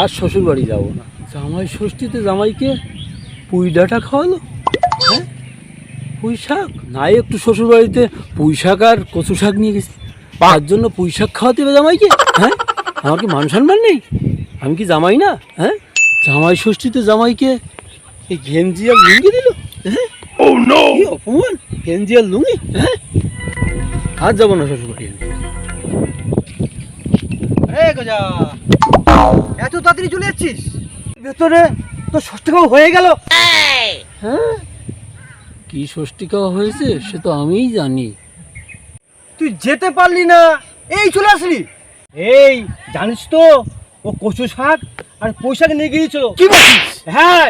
আর শ্বশুর বাড়ি যাব না। জামাই ষষ্ঠীতে জামাইকে পুঁই ডাঁটা খাওয়ালো? হ্যাঁ? পুঁই শাক? নাই একটু শ্বশুর বাড়িতে পুঁই শাক আর কচু শাক নিয়ে গেছি। তার জন্য পুঁই শাক খাওয়াতে হবে জামাইকে? হ্যাঁ? আমার কি মান সম্মান নেই? আমি কি জামাই না? হ্যাঁ? জামাই ষষ্ঠীতে জামাইকে এই গেঞ্জি আর লুঙ্গি দিল? হ্যাঁ? কি অপমান? গেঞ্জি আর লুঙ্গি? হ্যাঁ? আর যাব না শ্বশুর বাড়ি আমি। তাড়াতাড়ি চলে যাচ্ছিস? ভেতরে তো ষষ্ঠী খাওয়া হয়ে গেল। হ্যাঁ? কি ষষ্ঠী খাওয়া হয়েছে সে তো আমিই জানি। তুই যেতে পারলি না এই চলে আসলি। এই জানিস তো ও কচু শাক আর পুঁই শাক নিয়ে গিয়েছিল। কি বলছিস? হ্যাঁ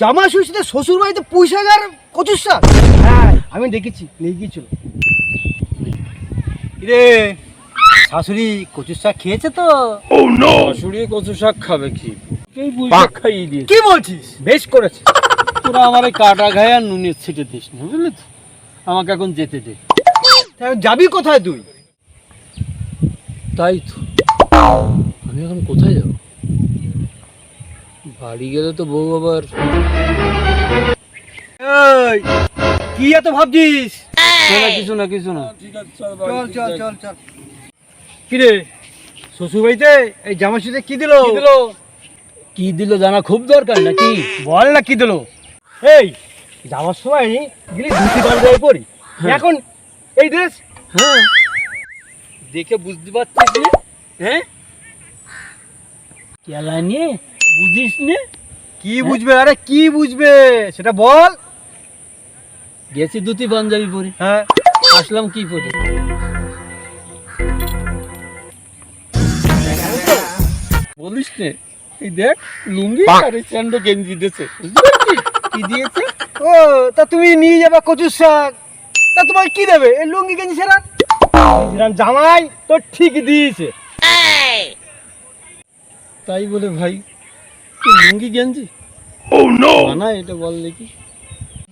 জামা ষষ্ঠীতে শ্বশুর বাড়িতে শাক আর কচু শাক? হ্যাঁ আমি দেখেছি নিয়ে গিয়েছিল। রে শাশুড়ি কচু শাক খেয়েছে তো? শাশুড়ি কচু শাক খাবে কি? এই বুঝে খাইয়ে কি বলছিস? বেশ করেছে। তোরা আমার এই কাটা ঘায়ে আর নুনের ছিটে দিস না বুঝলি তো? আমাকে এখন যেতে দে। যাবি কোথায় তুই? তাই তো। আমি এখন কোথায় যাব? বাড়ি গেলে তো বউ আবার। এই কি এত ভাবছিস? কিছু না কিছু না চল চল চল চল। কিরে? শ্বশুর বাড়িতে এই জামা ষষ্ঠীতে কি দিল? দিল? কি দিল জানা খুব দরকার নাকি? বল না কি দিল? এই যাওয়ার সময় গেলি ধুতি পাঞ্জাবি পরি হ্যাঁ। এখন এই ড্রেস? হ্যাঁ। দেখে বুঝতে পারছিস না? হ্যাঁ? কেলা নিয়ে বুঝিস না? কি বুঝবে? আরে কি বুঝবে? সেটা বল। গেছি দুটি পাঞ্জাবি পরি হ্যাঁ। আসলাম কি পরে বলিস নে। এই দেখ লুঙ্গি আর এই স্যান্ডো গেঞ্জি দিয়েছে। কি দিয়েছে? ও তা তুমি নিয়ে যাবে কচুর শাক। তা তোমার কি দেবে? এই লুঙ্গি গেঞ্জি সেরা জামাই তো ঠিক দিয়েছে। তাই বলে ভাই লুঙ্গি গেঞ্জি? মানা এটা বল দেখি।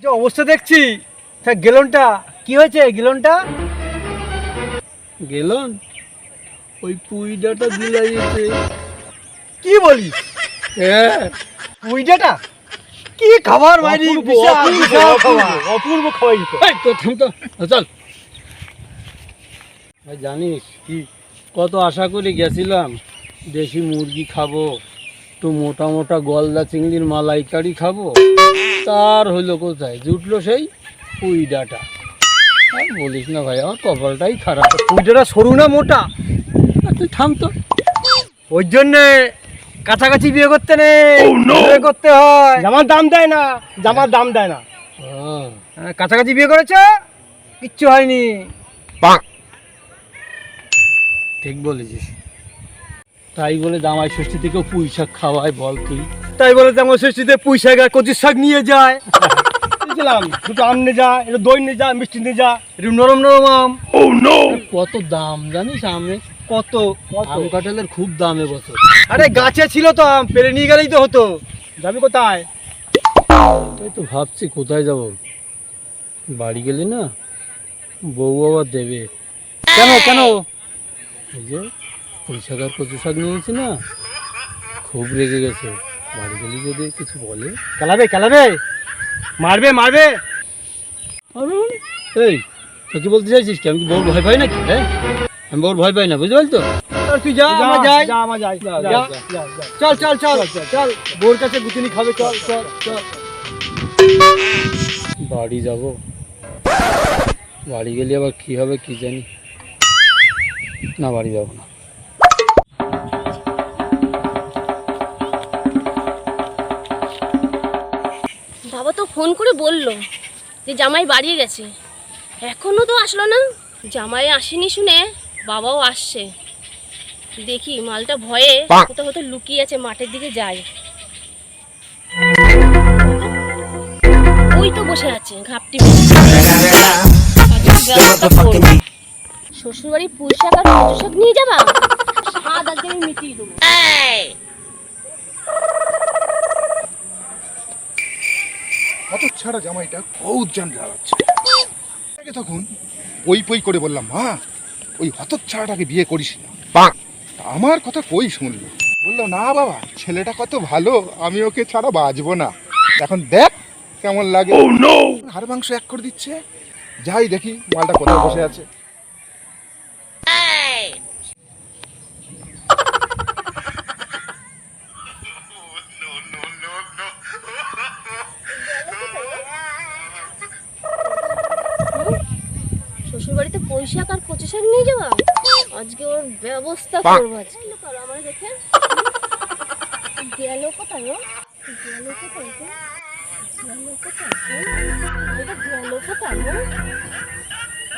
যে অবস্থা দেখছি তা গেলনটা কি হয়েছে গেলনটা? গেলন? ওই পুইডাটা দিলাইছে কি বলি? হ্যাঁ উইডাটা কি খাবার মাইরি? অপূর্ব, তো থাম তো। চল। জানিস কি? কত আশা করে গেছিলাম দেশি মুরগি খাব তো মোটা মোটা গলদা চিংড়ির মালাইকারি খাব। তার হলো কোথায়? জুটলো সেই পুইডাটা আর বলিস না ভাই আমার কপালটাই খারাপ। উইডাটা সরু না মোটা? আর তুই থাম তো। ওই জন্য কাছাকাছি বিয়ে করতে নেই। বিয়ে করতে হয়। জামার দাম দেয় না জামার দাম দেয় না। কাছাকাছি বিয়ে করেছে? কিচ্ছু হয়নি। ঠিক বলেছিস। তাই বলে জামাই ষষ্ঠী থেকেও পুঁই শাক খাওয়ায় বল তুই। তাই বলে যেমন ষষ্ঠীতে পুঁই শাক আর কচুর শাক নিয়ে যায়। বুঝলাম দুটো আম নিয়ে যা একটু দই নিয়ে যা মিষ্টি নিয়ে যা। একটু নরম নরম আম। কত দাম জানিস আমের? কত? আম কাঁঠালের খুব দাম এবছর। আরে গাছে ছিল তো আম পেরে নিয়ে গেলেই তো হতো। যাবি কোথায়? তাই তো ভাবছি কোথায় যাব। বাড়ি গেলে না? বউ আবার দেবে। কেন কেন? এই যে পুঁই কচু শাক নিয়েছি না খুব রেগে গেছে। বাড়ি গেলে যদি কিছু বলে। খেলাবে খেলাবে মারবে মারবে? এই তো কি বলতে চাইছিস কি? আমি কি বউর ভয় পাই নাকি? হ্যাঁ? আমি বউর ভয় পাই না বুঝতে পারলি তো? তুই যা আমরা যাই। যা, যাই। চল চল চল চল বোর কাছে গুতুনি খাবে চল চল চল। বাড়ি যাব। বাড়ি গেলে আবার কি হবে কি জানি। না বাড়ি যাব না। বাবা তো ফোন করে বলল যে জামাই বাড়িয়ে গেছে। এখনও তো আসলো না। জামাই আসেনি শুনে বাবাও আসছে। দেখি মালটা ভয়ে কোথাও হয়তো লুকিয়ে আছে মাঠের দিকে যায়। ওই তো বসে আছে ঘাপটি শ্বশুর বাড়ি পুঁই শাক আর কচু শাক নিয়ে যাবা? স্বাদ আজকে আমি মিটিয়ে দেবো। অত ছাড়া জামাইটা বহুত জান জ্বালাচ্ছে তখন পই পই করে বললাম মা ওই হতচ্ছাড়াটাকে বিয়ে করিস না। আমার কথা কই শুনলো বলল না বাবা ছেলেটা কত ভালো আমি ওকে ছাড়া বাজবো না। এখন দেখ কেমন লাগে। হাড় মাংস এক করে দিচ্ছে। যাই দেখি মালটা কোথায় বসে আছে শ্বশুর বাড়িতে পয়সা আর কচু শাক নিয়ে যাওয়া? আজকে ওর ব্যবস্থা করব আজকে। আমার দেখে। গেল কোথায় গেল কোথায়? গেল কোথায় গেল কোথায়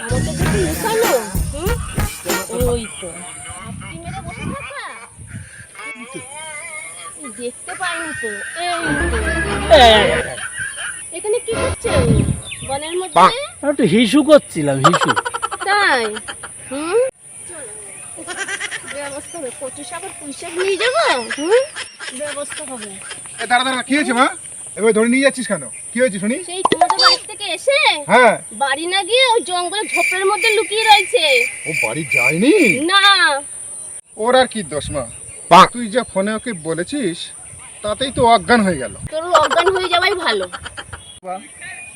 আমাকে দেখে লুকালো। ওই তো। দেখতে পাইনি তো। এই এখানে কি করছে? বনের মধ্যে? আমি একটু হিসু করছিলাম হিসু। তাই? হুম? ব্যবস্থা হবে কচু শাক আর নিয়ে যাব। হুম? ব্যবস্থা হবে। এ, দাঁড়া দাঁড়া কি হয়েছে মা? এবার ধরে নিয়ে যাচ্ছিস কেন? কি হয়েছে শুনি? সেই তোমাদের বাড়ি থেকে এসে হ্যাঁ। বাড়ি না গিয়ে ওই জঙ্গলে ঝোপের মধ্যে লুকিয়ে রয়েছে। ও বাড়ি যায়নি? না। ওর আর কি দোষ মা? তুই যা ফোনে ওকে বলেছিস তাতেই তো অজ্ঞান হয়ে গেল। তোর অজ্ঞান হয়ে যাওয়াই ভালো। বাহ,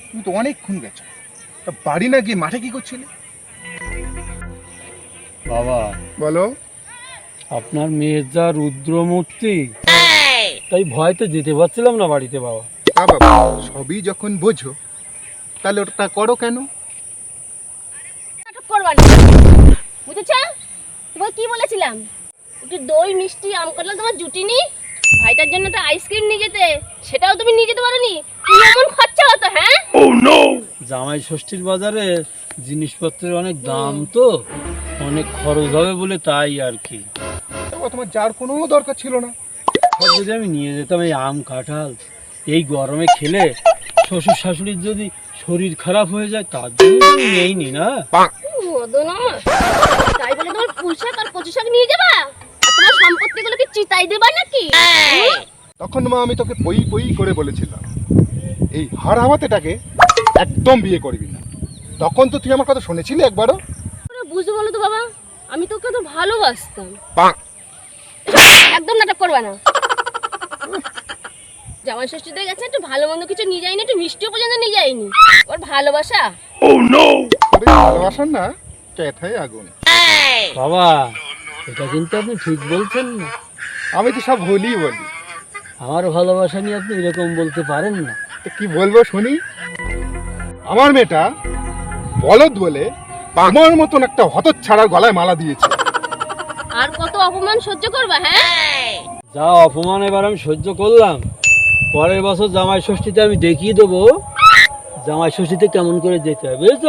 তুমি তো অনেকক্ষণ গেছো। তা বাড়ি না গিয়ে মাঠে কি করছিলে? বাবা। বলো। আপনার মেয়ের যা রুদ্রমূর্তি তাই ভয়তে যেতে পারছিলাম না বাড়িতে বাবা। তা বাবা সবই যখন বোঝো তাহলে ওটা করো কেন? নাটক করবা না। বুঝেছ? তোমাকে কি বলেছিলাম? একটু দই মিষ্টি আম কাটলে তোমার জুটিনি ভাইটার জন্য একটা আইসক্রিম নিয়ে যেতে। সেটাও তুমি নিয়ে যেতে পারোনি? কি এমন খরচা হতো হ্যাঁ? জামাই ষষ্ঠীর বাজারে জিনিসপত্রের অনেক দাম তো। অনেক খরচ হবে বলে তাই আর কি। তোমার যার কোনো দরকার ছিল না। সব যদি আমি নিয়ে যেতাম এই আম কাঁঠাল এই গরমে খেলে শ্বশুর শাশুড়ির যদি শরীর খারাপ হয়ে যায় তার জন্য তো আমি নেইনি না। তাই বলে তোমার পুঁই শাক আর কচু শাক নিয়ে যাবা? তোমার সম্পত্তিগুলোকে চিতাই দেবা নাকি? তখন মা আমি তোকে পই পই করে বলেছিলাম এই হার হাওয়াতেটাকে একদম বিয়ে করবি না। তখন তো তুই আমার কথা শুনেছিলি একবারও? বুঝতে বলো তো বাবা? আমি তোকে তো ভালোবাসতাম। একদম নাটক করবে না। জামাই ষষ্ঠীতে গেছে একটু ভালো মন্দ কিছু নিয়ে যায়নি একটু মিষ্টিও পর্যন্ত নিয়ে যায়নি। ওর ভালোবাসা। এই ভালোবাসার না ক্যাথায় আগুন। বাবা এটা কিন্তু আপনি ঠিক বলছেন না। আমি তো সব ভুলই বলি। আমার ভালোবাসা নিয়ে আপনি এরকম বলতে পারেন না। তো কি বলব শুনি? আমার মেয়েটা বলদ বলে আমার মতন একটা হতচ্ছাড়ার গলায় মালা দিয়েছে। আর কত অপমান সহ্য করবা হ্যাঁ? যা অপমান এবার আমি সহ্য করলাম। পরের বছর জামাই ষষ্ঠীতে আমি দেখিয়ে দেবো। জামাই ষষ্ঠীতে কেমন করে যেতে হবে বুঝেছ?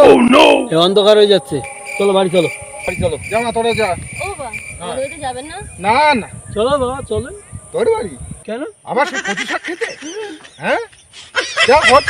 এ অন্ধকার হয়ে যাচ্ছে। চলো বাড়ি চলো। বাড়ি চলো। যা মা তোরা যা। ও বা আমাদের বাড়িতে যাবেন না? না না। চলো বাবা চলো। তোর বাড়ি? কেন? আবার সেই কচু শাক খেতে? হ্যাঁ? যা হট